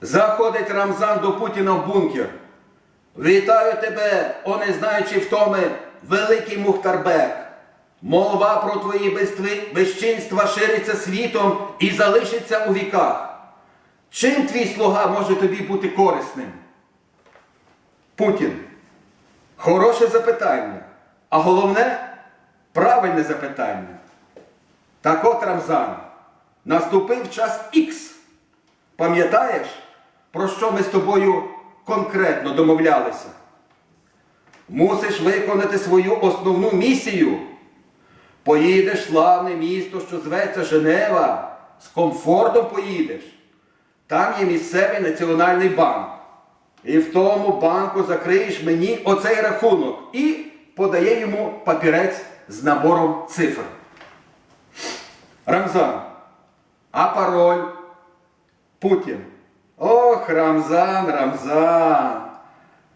Заходить Рамзан до Путіна в бункер. Вітаю тебе, о не знаючи втоми, великий Мухтарбек. Молва про твої безтви- безчинства шириться світом і залишиться у віках. Чим твій слуга може тобі бути корисним? Путін. Хороше запитання. А головне правильне запитання. Так от Рамзан, наступив час Х. Пам'ятаєш, про що ми з тобою конкретно домовлялися? Мусиш виконати свою основну місію. Поїдеш в славне місто, що зветься Женева, з комфортом поїдеш. Там є місцевий національний банк. І в тому банку закриєш мені оцей рахунок і подає йому папірець з набором цифр. Рамзан. А пароль? Путін. Ох, Рамзан, Рамзан.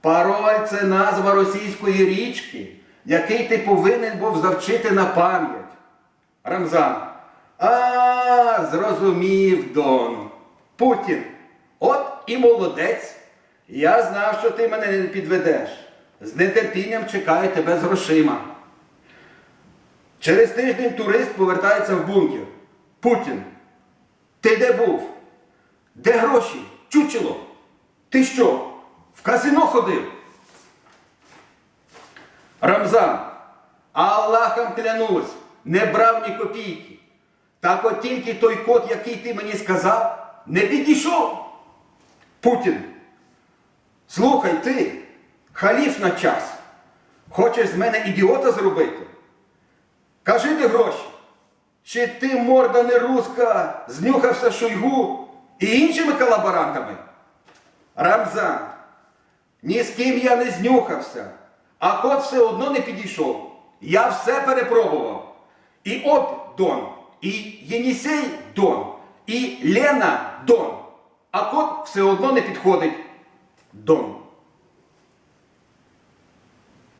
Пароль це назва російської річки, який ти повинен був завчити на пам'ять. Рамзан. А, зрозумів Дон. Путін. От і молодець. Я знав, що ти мене не підведеш. З нетерпінням чекаю тебе з грошима. Через тиждень турист повертається в бункер. Путін. Ти де був? Де гроші? Чучело? Ти що? В казино ходив? Рамзан, Аллахом клянусь, не брав ні копійки. Так от тільки той код, який ти мені сказав, не підійшов. Путін. Слухай ти, халіф на час. Хочеш з мене ідіота зробити? Кажи де гроші. Чи ти, морда не руска, знюхався Шойгу і іншими колаборантами? Рамзан, ні з ким я не знюхався, а кот все одно не підійшов. Я все перепробував. І Оп Дон, і Єнісей Дон, і Лена Дон. А кот все одно не підходить. Дон.